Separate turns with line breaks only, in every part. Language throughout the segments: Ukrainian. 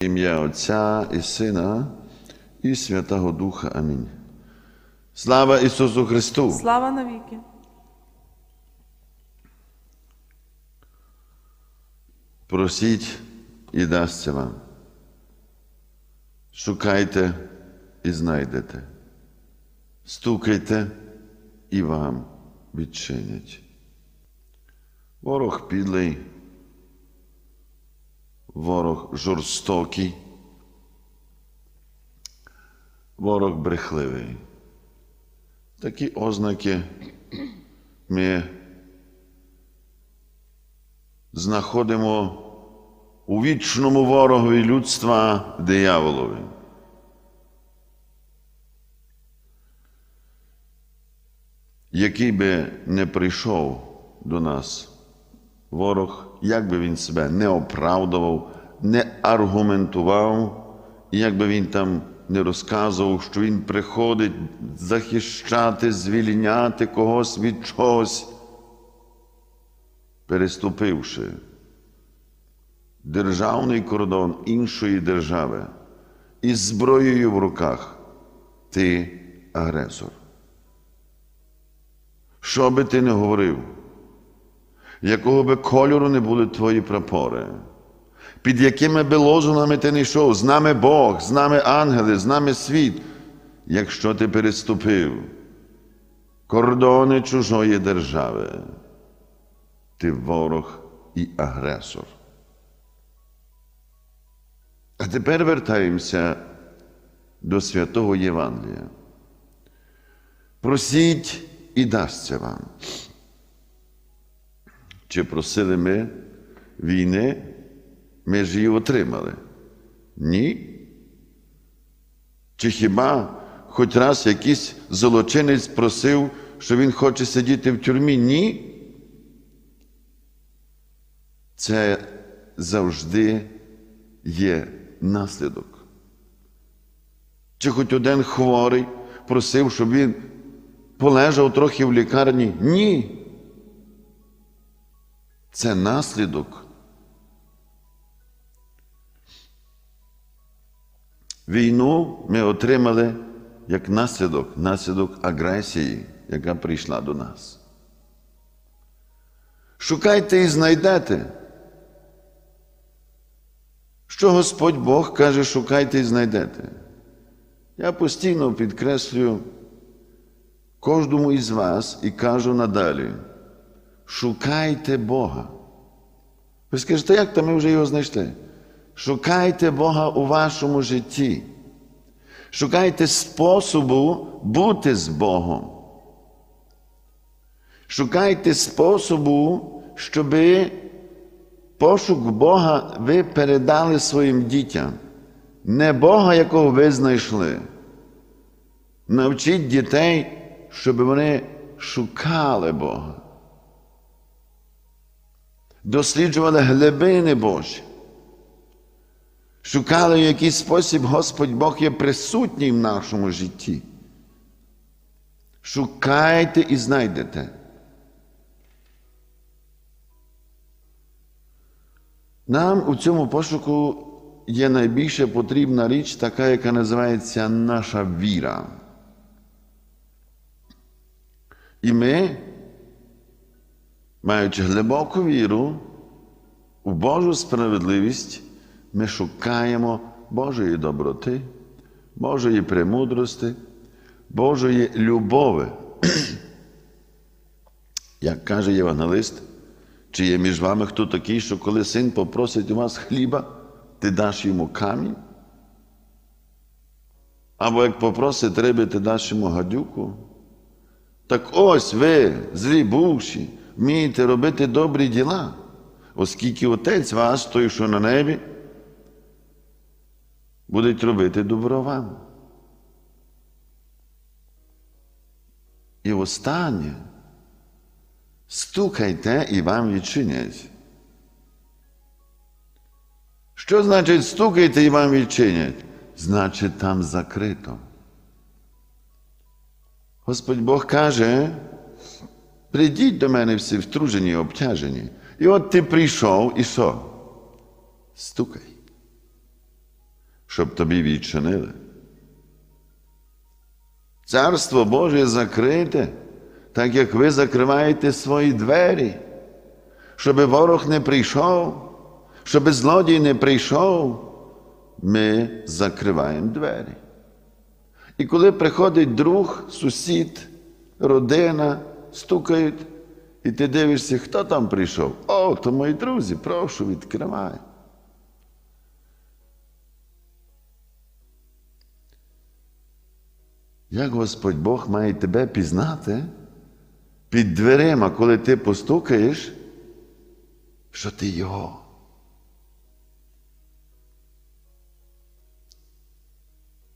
Ім'я Отця і Сина і Святого Духа. Амінь. Слава Ісусу Христу!
Слава навіки!
Просіть і дасться вам. Шукайте і знайдете. Стукайте і вам відчинять. Ворог підлий, ворог жорстокий, ворог брехливий. Такі ознаки ми знаходимо у вічному ворогові людства дияволові. Який би не прийшов до нас ворог, як би він себе не оправдував, не аргументував, і як би він там не розказував, що він приходить захищати, звільняти когось від чогось, переступивши державний кордон іншої держави із зброєю в руках, ти агресор. Що би ти не говорив, якого би кольору не були твої прапори, під якими би лозунами ти не йшов, з нами Бог, з нами ангели, з нами світ, якщо ти переступив кордони чужої держави, ти ворог і агресор. А тепер вертаємося до святого Євангелія. Просіть і дасться вам. Чи просили ми війни, ми ж її отримали? Ні. Чи хіба хоч раз якийсь злочинець просив, що він хоче сидіти в тюрмі? Ні. Це завжди є наслідок. Чи хоч один хворий просив, щоб він полежав трохи в лікарні? Ні. Це наслідок. Війну ми отримали як наслідок, наслідок агресії, яка прийшла до нас. Шукайте і знайдете. Що Господь Бог каже, шукайте і знайдете. Я постійно підкреслюю кожному із вас і кажу надалі: шукайте Бога. Ви скажете, як то ми вже його знайшли? Шукайте Бога у вашому житті. Шукайте способу бути з Богом. Шукайте способу, щоби пошук Бога ви передали своїм дітям. Не Бога, якого ви знайшли. Навчіть дітей, щоб вони шукали Бога. Досліджували глибини Божі. Шукали, в який спосіб Господь Бог є присутній в нашому житті. Шукайте і знайдете. Нам у цьому пошуку є найбільше потрібна річ, така, яка називається наша віра. І ми, маючи глибоку віру у Божу справедливість, ми шукаємо Божої доброти, Божої премудрості, Божої любови. Як каже євангелист, чи є між вами хто такий, що коли син попросить у вас хліба, ти даш йому камінь? Або як попросить риби, ти даш йому гадюку? Так ось ви, злі бувші, вмієте робити добрі діла, оскільки Отець ваш, той, що на небі, будуть робити добро вам. І останнє. Стукайте і вам відчинять. Що значить стукайте і вам відчинять? Значить, там закрито. Господь Бог каже, прийдіть до мене всі втружені обтяжені. І от ти прийшов і що? Стукай. щоб тобі відчинили. Царство Боже закрите, так як ви закриваєте свої двері, щоб ворог не прийшов, щоб злодій не прийшов, ми закриваємо двері. І коли приходить друг, сусід, родина, стукають, і ти дивишся, хто там прийшов? О, то мої друзі, прошу, відкривай. Як Господь Бог має тебе пізнати під дверима, коли ти постукаєш, що ти Його.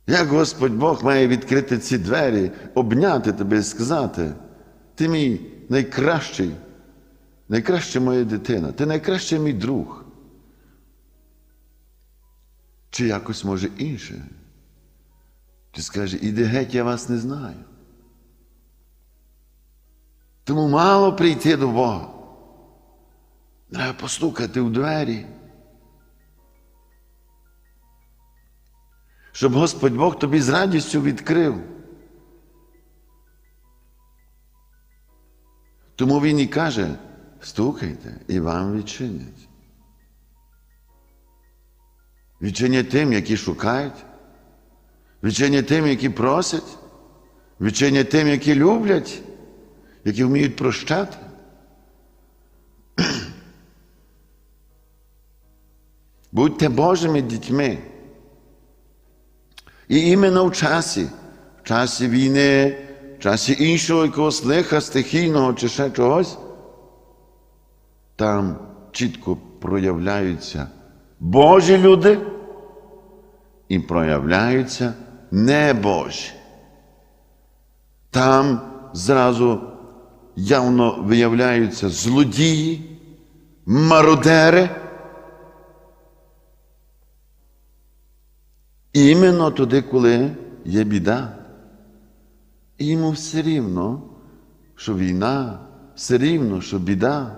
Як Господь Бог має відкрити ці двері, обняти тебе і сказати, ти мій найкращий, найкраща моя дитина, ти найкращий мій друг. Чи якось може інше? Чи скаже, іди геть, я вас не знаю. Тому мало прийти до Бога. Треба постукати у двері. Щоб Господь Бог тобі з радістю відкрив. Тому Він і каже, стукайте і вам відчинять. Відчинять тим, які шукають, відчинять тим, які просять, відчинять тим, які люблять, які вміють прощати. Будьте Божими дітьми. І іменно в часі, в часі війни, часі іншого якогось лиха стихійного чи ще чогось, там чітко проявляються Божі люди і проявляються небожі. Там зразу явно виявляються злодії, мародери. Іменно туди, коли є біда. І йому все рівно, що війна, все рівно, що біда.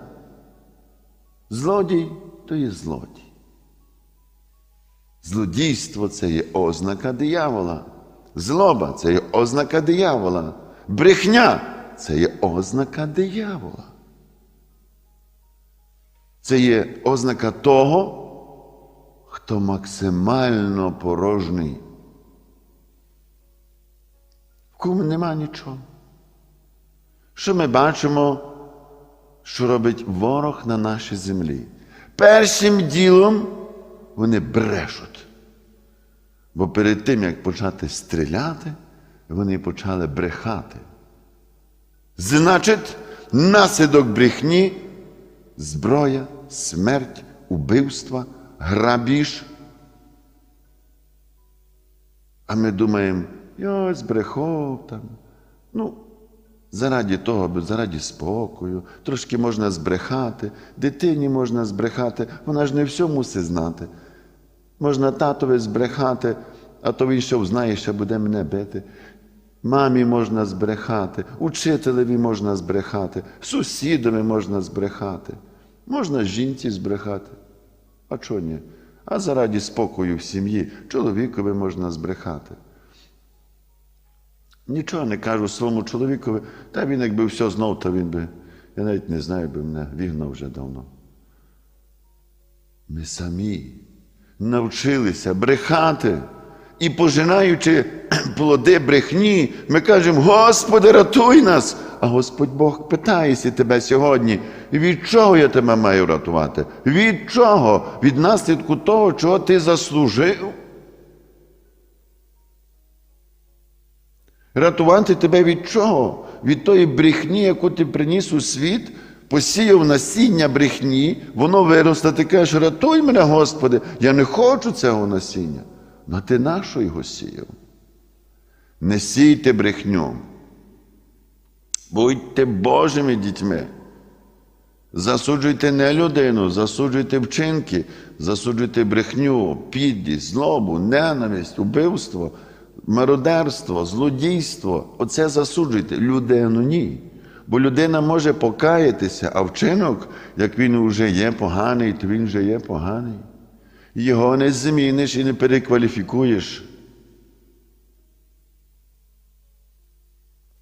Злодій то є злодій. Злодійство це є ознака диявола. Злоба це є ознака диявола. Брехня це є ознака диявола. Це є ознака того, хто максимально порожній. Кому нема нічого. Що ми бачимо, що робить ворог на нашій землі? Першим ділом вони брешуть. Бо перед тим, як почати стріляти, вони почали брехати. Значить, наслідок брехні зброя, смерть, убивства, грабіж. А ми думаємо, йой, збрехов там. Ну, заради того, аби заради спокою, трошки можна збрехати, дитині можна збрехати, вона ж не все мусить знати. Можна татові збрехати, а то він що знає, що буде мене бити. Мамі можна збрехати, учителеві можна збрехати, сусідові можна збрехати, можна жінці збрехати. А чого ні? А заради спокою в сім'ї чоловікові можна збрехати. Нічого не кажу своєму чоловікові, та він якби все знав, то він би, я навіть не знаю, би мене вігнав вже давно. Ми самі навчилися брехати. І пожинаючи плоди брехні, ми кажемо, Господи, рятуй нас! А Господь Бог питається тебе сьогодні, від чого я тебе маю рятувати? Від чого? Від наслідку того, чого ти заслужив? Рятувати тебе від чого? Від тої брехні, яку ти приніс у світ, посіяв насіння брехні, воно виросте, ти кажеш, рятуй мене, Господи, я не хочу цього насіння. Ну ти нащо його сіяв? Не сійте брехню. Будьте Божими дітьми. Засуджуйте не людину, засуджуйте вчинки, засуджуйте брехню, підлість, злобу, ненависть, убивство, мародерство, злодійство. Оце засуджуйте. Людину ні. Бо людина може покаятися, а вчинок, як він вже є поганий, то він вже є поганий. Його не зміниш і не перекваліфікуєш.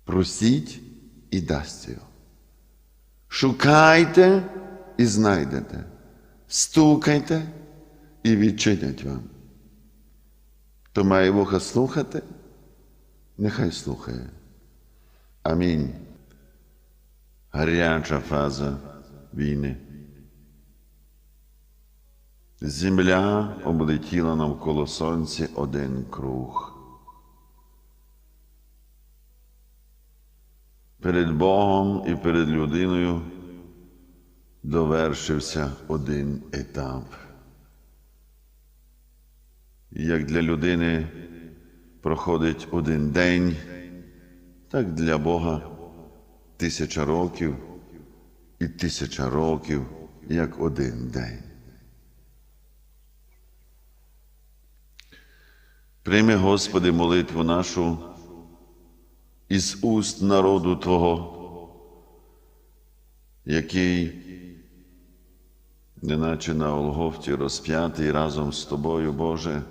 Просіть і дасть його. Шукайте і знайдете. Стукайте і відчинять вам. Хто має вуха слухати, нехай слухає. Амінь. Гаряча фаза війни. Земля облетіла навколо сонця один круг. Перед Богом і перед людиною довершився один етап. Як для людини проходить один день, так для Бога тисяча років і тисяча років як один день. Прийми, Господи, молитву нашу із уст народу Твого, який, неначе на Олгофті розп'ятий разом з Тобою, Боже,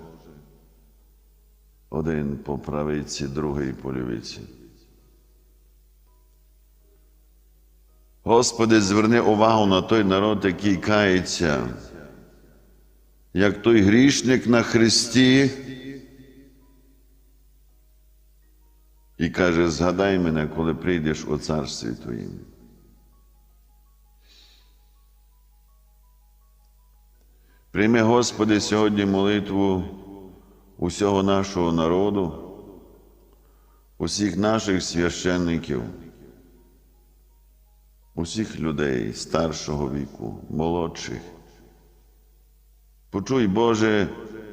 один по правиці, другий по лівиці. Господи, зверни увагу на той народ, який кається, як той грішник на Христі. І каже, згадай мене, коли прийдеш у царстві Твоїм. Прийми, Господи, сьогодні молитву усього нашого народу, усіх наших священників, усіх людей старшого віку, молодших. Почуй, Боже,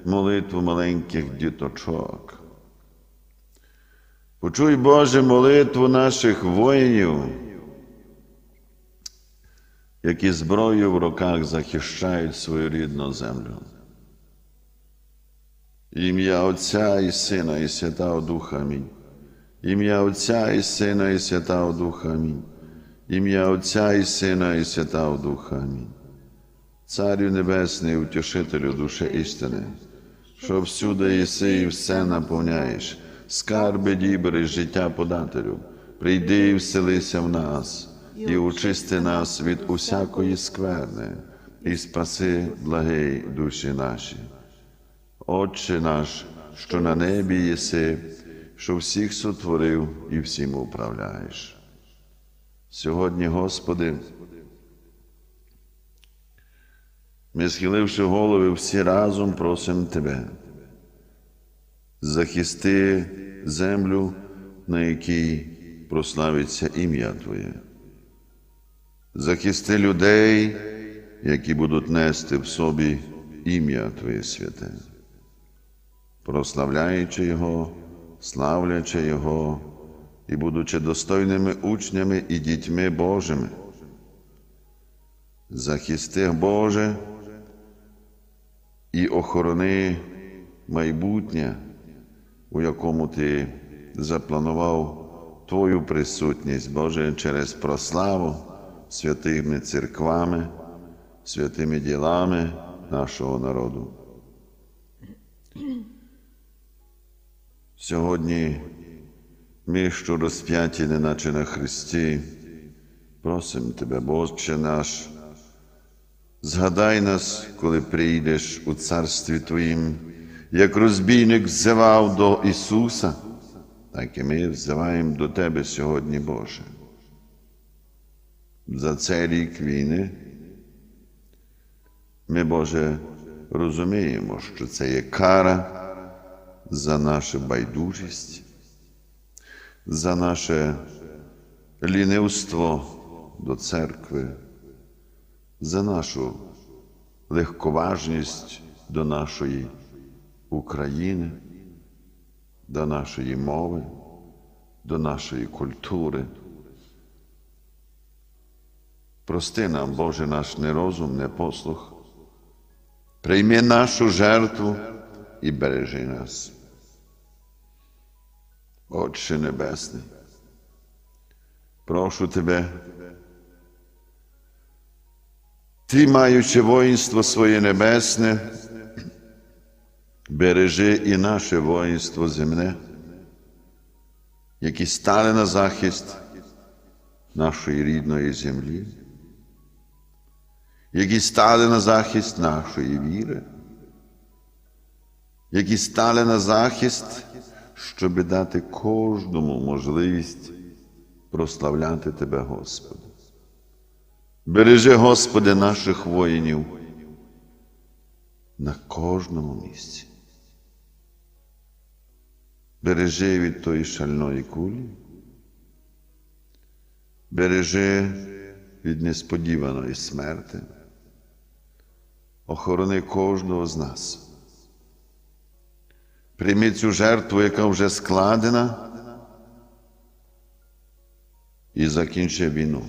молитву маленьких діточок. Почуй, Боже, молитву наших воїнів, які зброєю в руках захищають свою рідну землю. Ім'я Отця і Сина, і Святого Духа Амінь. Ім'я Отця і Сина, і Святого Духа Амінь. Ім'я Отця і Сина, і Святого Духа Амінь. Царю Небесний, утішителю душі істини, що всюди єси і все наповняєш скарби дібери, життя подателю, прийди і вселися в нас, і очисти нас від усякої скверни, і спаси благий душі наші. Отче наш, що на небі єси, що всіх сотворив і всім управляєш. Сьогодні, Господи, ми, схиливши голови, всі разом просимо Тебе захисти землю, на якій прославиться ім'я Твоє. Захисти людей, які будуть нести в собі ім'я Твоє святе, прославляючи Його, славлячи Його і будучи достойними учнями і дітьми Божими. Захисти Боже і охорони майбутнє у якому ти запланував Твою присутність, Боже, через прославу святими церквами, святими ділами нашого народу. Сьогодні ми, що розп'яті, неначе на Христі, просимо Тебе, Боже наш, згадай нас, коли прийдеш у Царстві Твоїм як розбійник взивав до Ісуса, так і ми взиваємо до Тебе сьогодні, Боже. За цей рік війни ми, Боже, розуміємо, що це є кара за нашу байдужість, за наше лінивство до церкви, за нашу легковажність до нашої. України, до нашої мови, до нашої культури. Прости нам, Боже, наш нерозум, непослух, прийми нашу жертву і бережи нас. Отче Небесний, прошу Тебе, Ти, маючи воїнство своє небесне, Бережи і наше воїнство земне, які стали на захист нашої рідної землі, які стали на захист нашої віри, які стали на захист, щоб дати кожному можливість прославляти Тебе, Господи. Бережи, Господи, наших воїнів на кожному місці. Бережи від тої шальної кулі, бережи від несподіваної смерти, охорони кожного з нас. Прийми цю жертву, яка вже складена, і закінчи війну.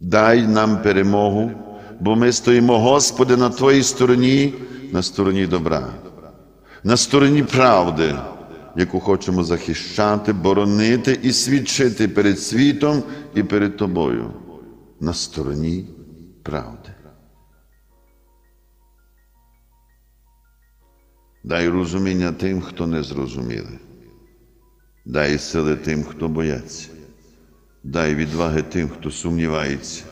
Дай нам перемогу, бо ми стоїмо, Господи, на Твоїй стороні, на стороні добра, на стороні правди, яку хочемо захищати, боронити і свідчити перед світом і перед Тобою, на стороні правди. Дай розуміння тим, хто не зрозуміли. Дай сили тим, хто бояться. Дай відваги тим, хто сумнівається.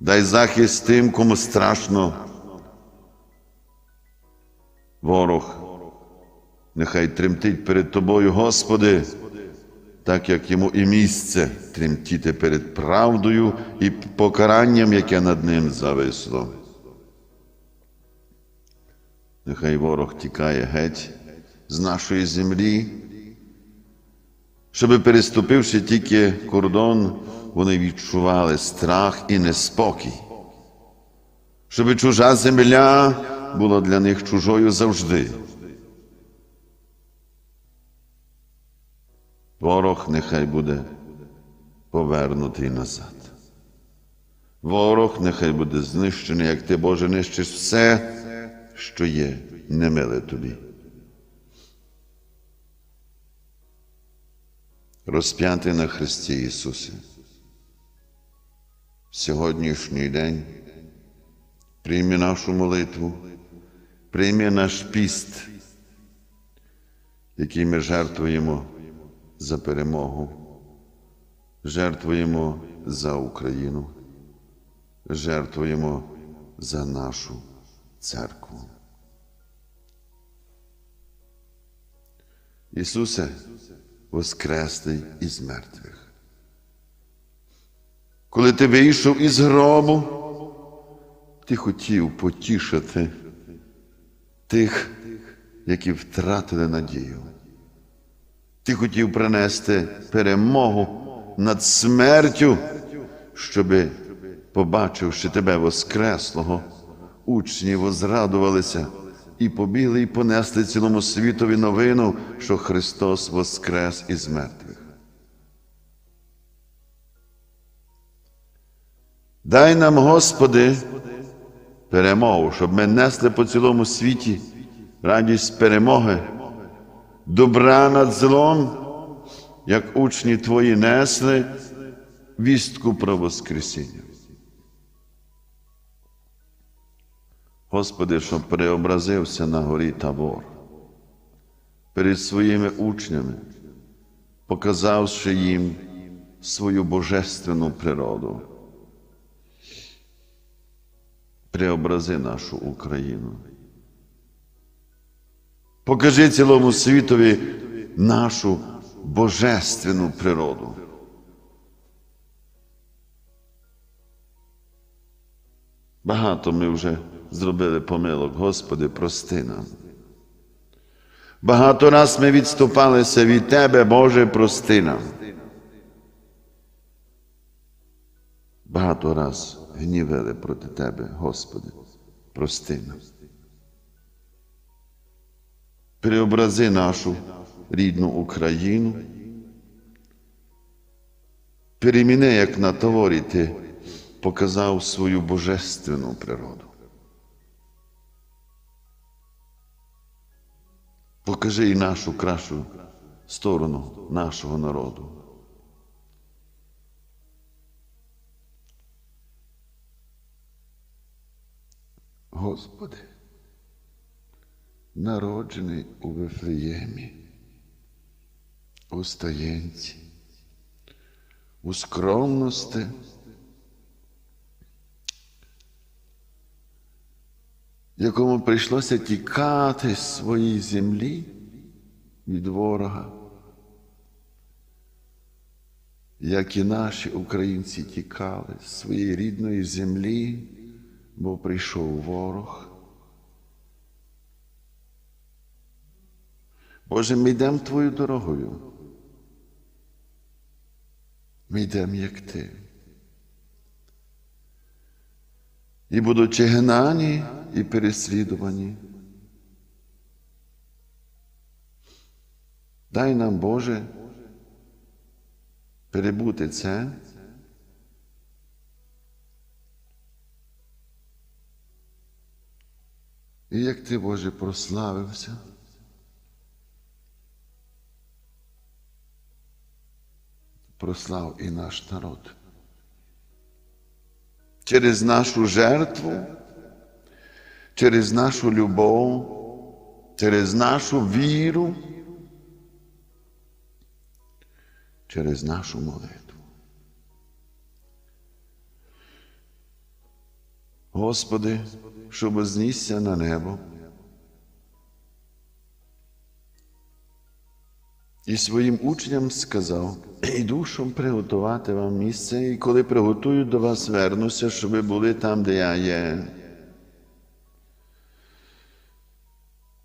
Дай захист тим, кому страшно. Ворог, нехай тремтить перед тобою, Господи, так як йому і місце тремтіти перед правдою і покаранням, яке над ним зависло. Нехай ворог тікає геть з нашої землі, щоб, переступивши тільки кордон, вони відчували страх і неспокій, щоб чужа земля була для них чужою завжди. Ворог нехай буде повернутий назад. Ворог нехай буде знищений, як ти, Боже, нищиш все, що є немиле тобі. Розп'ятий на Христі Ісусі. Сьогоднішній день прийми нашу молитву, прийми наш піст, який ми жертвуємо за перемогу, жертвуємо за Україну, жертвуємо за нашу церкву. Ісусе, воскреслий із мертвих. Коли ти вийшов із гробу, ти хотів потішити тих, які втратили надію. Ти хотів принести перемогу над смертю, щоби, побачивши тебе Воскреслого, учні возрадувалися і побігли і понесли цілому світові новину, що Христос воскрес із мертвих. Дай нам, Господи, перемогу, щоб ми несли по цілому світі радість перемоги, добра над злом, як учні Твої несли вістку про Воскресіння. Господи, щоб преобразився на горі Тавор перед своїми учнями, показавши їм свою божественну природу. Преобрази нашу Україну. Покажи цілому світові нашу божественну природу. Багато ми вже зробили помилок, Господи, прости нам. Багато раз ми відступалися від Тебе, Боже, прости нам. Багато раз гнівили проти Тебе, Господи, прости нам. Преобрази нашу рідну Україну. Переміни, як на товорі ти показав свою божественну природу. Покажи і нашу кращу сторону нашого народу. Господи, народжений у Вифлеємі, у стаєнці, у скромності, якому прийшлося тікати з своїй землі від ворога, як і наші українці тікали з своєї рідної землі, бо прийшов ворог. Боже, ми йдемо Твою дорогою. Ми йдемо, як Ти. І будучи гнані і переслідувані. Дай нам, Боже, перебути це. І як ти, Боже, прославився. Прослав і наш народ. Через нашу жертву, через нашу любов, через нашу віру, через нашу молитву. Господи, щоб знісся на небо і своїм учням сказав, іду, щоб приготувати вам місце, і коли приготую до вас, вернуся, щоб ви були там, де я є.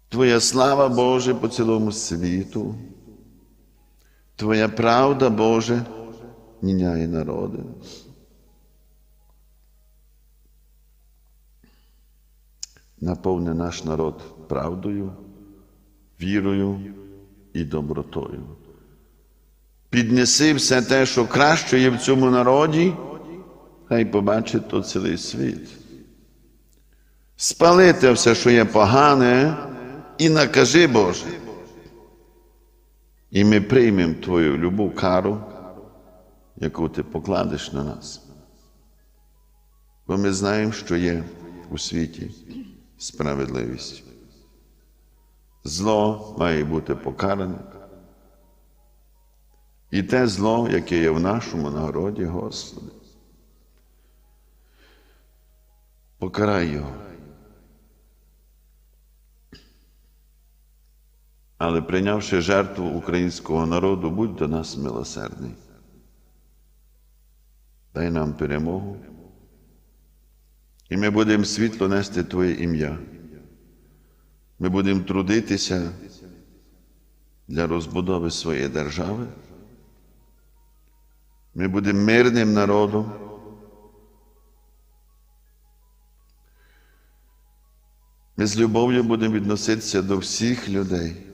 Твоя слава Боже по цілому світу, Твоя правда, Боже, міняє народи. Наповни наш народ правдою, вірою і добротою. Піднеси все те, що краще є в цьому народі, хай побачить то цілий світ. Спалити все, що є погане, і накажи, Боже. І ми приймемо Твою любу кару, яку ти покладеш на нас. Бо ми знаємо, що є у світі справедливість. Зло має бути покаране. І те зло, яке є в нашому народі, Господи. Покарай його. Але прийнявши жертву українського народу, будь до нас милосердний. Дай нам перемогу. І ми будемо світло нести Твоє ім'я. Ми будемо трудитися для розбудови своєї держави. Ми будемо мирним народом. Ми з любов'ю будемо відноситися до всіх людей.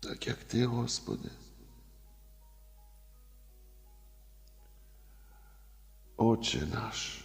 Так як Ти, Господи. Отче наш,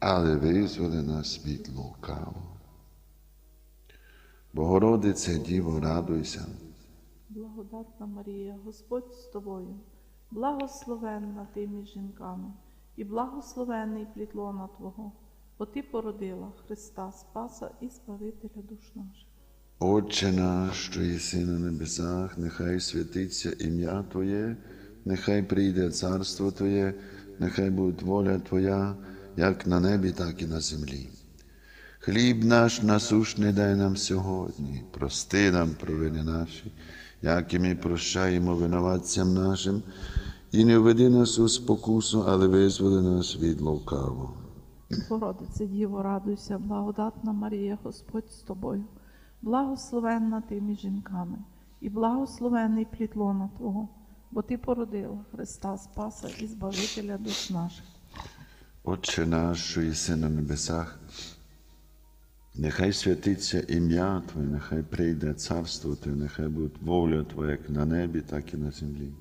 але визволи нас від лукавого. Богородице Діво, радуйся,
благодатна Марія, Господь з тобою, благословенна ти між жінками, і благословений плід лона Твого, бо Ти породила Христа Спаса і Збавителя душ наших.
Отче наш, що єси на небесах, нехай святиться ім'я Твоє, нехай прийде царство Твоє, нехай буде воля Твоя, як на небі, так і на землі. Хліб наш насушний дай нам сьогодні, прости нам провини наші, як і ми прощаємо винуватцям нашим, і не введи нас у спокусу, але визволи нас від лукавого.
Богородице Діво, радуйся, благодатна Марія, Господь з тобою, благословенна ти між жінками, і благословений плід лона Твого, бо Ти породила Христа Спаса і Збавителя душ наших.
Отче наш, що єси на небесах, нехай святиться ім'я Твоє, нехай прийде царство Твоє, нехай буде воля Твоя як на небі, так і на землі.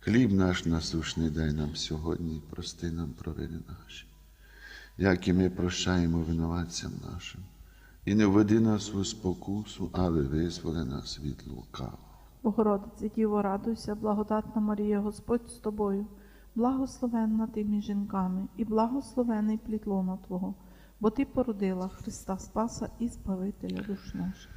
Хліб наш насушний дай нам сьогодні, прости нам провини наші, як і ми прощаємо винуватцям нашим. І не введи нас у спокусу, але визволи нас від лукавого.
Богородице Діво, радуйся, благодатна Марія, Господь з тобою, благословенна ти між жінками, і благословений плітлона Твого, бо Ти породила Христа Спаса і Збавителя душ наших.